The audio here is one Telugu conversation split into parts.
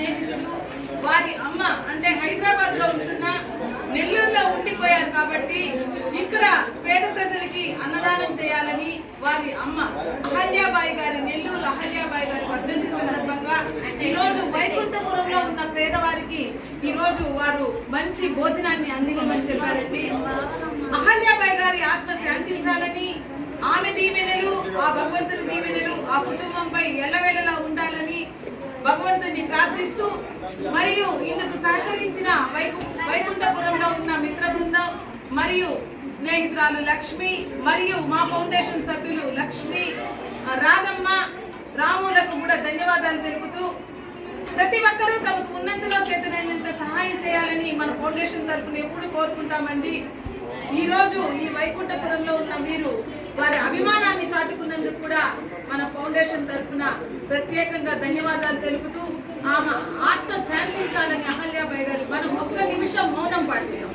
స్నేహితులు వారి అమ్మ అంటే హైదరాబాద్లో ఉంటున్న నెల్లూరులో ఉండిపోయారు కాబట్టి ఇక్కడ పేద ప్రజలకి అన్నదానం చేయాలని వారి అమ్మ అహల్యాబాయి గారి నెల్లూరు అహల్యాబాయి గారి వర్ధంతి సందర్భంగా ఈ రోజు వైకుంఠపురంలో ఉన్న పేదవారికి ఈరోజు వారు మంచి భోజనాన్ని అందించమని చెప్పారండి. అహల్యాబాయి గారి ఆత్మ శాంతించాలని ఆమె దీవెనలు ఆ భగవంతుని దీవెనలు ఆ కుటుంబంపై ఎల్లవేళలా ఉండాలి భగవంతుని ప్రార్థిస్తూ మరియు ఇందుకు సహకరించిన వైకు వైకుంఠపురంలో ఉన్న మిత్ర బృందం మరియు స్నేహితురాలు లక్ష్మి మరియు మా ఫౌండేషన్ సభ్యులు లక్ష్మి రాధమ్మ రాములకు కూడా ధన్యవాదాలు తెలుపుతూ ప్రతి ఒక్కరూ తమకు ఉన్నంతలో చేతనైనంత సహాయం చేయాలని మన ఫౌండేషన్ తరఫున ఎప్పుడు కోరుకుంటామండి. ఈరోజు ఈ వైకుంఠపురంలో ఉన్న మీరు వారి అభిమానాన్ని చాటుకున్నందుకు కూడా మన ఫౌండేషన్ తరఫున ప్రత్యేకంగా ధన్యవాదాలు తెలుపుతూ ఆమె ఆత్మ శాంతించాలని అహల్యాబాయి గారు మనం ఒక్క నిమిషం మౌనం పాడుతున్నాం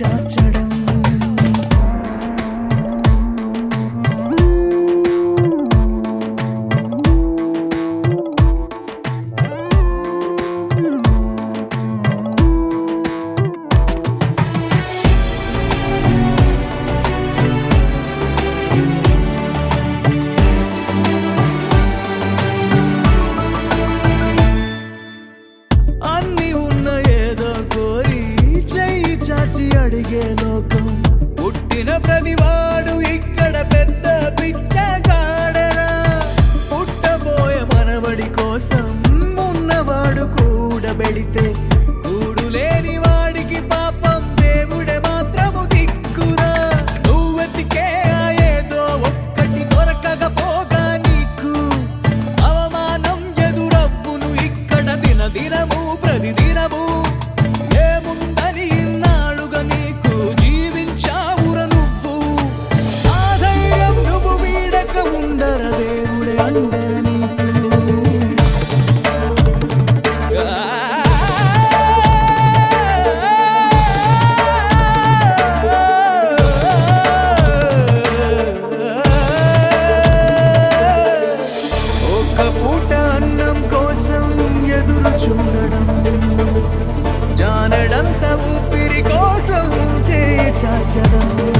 చేయి చాచడం పుట్టిన ప్రతివాడు ఇక్కడ పెద్ద పిచ్చగాడరా. పుట్టబోయే మనవడి కోసం ఉన్నవాడు కూడబెడితే ചടങ്ങ്